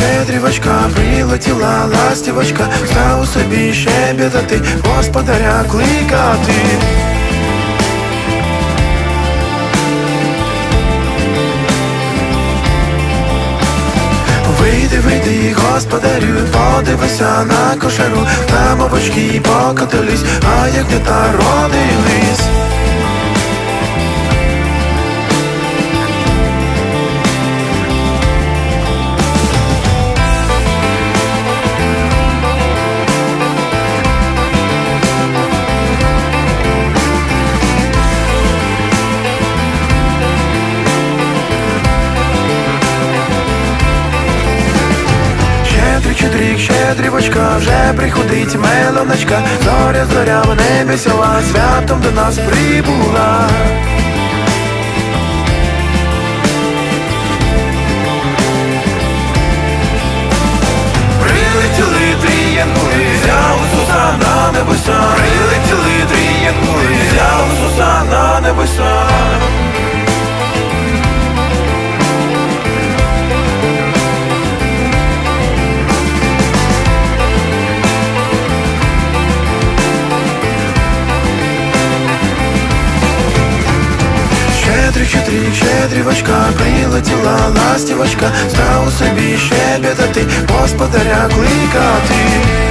Щедрівочка, прилетіла ластівочка, став у собі щебетати, господаря кликати. Вийди, вийди, господарю, подивися на кошару, там овочки покотились, а як не та родились. Щедрик, щедрівочка, вже приходить мелоночка, зоря, зоря в небі святом до нас прибула. Щедрик, щедрівочка, прилетіла ластівочка, став у собі щебетати, господаря кликати.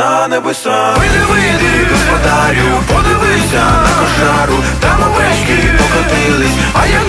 на небеса. Вийди, господарю, подивися на кошару, там овечки покотились, а я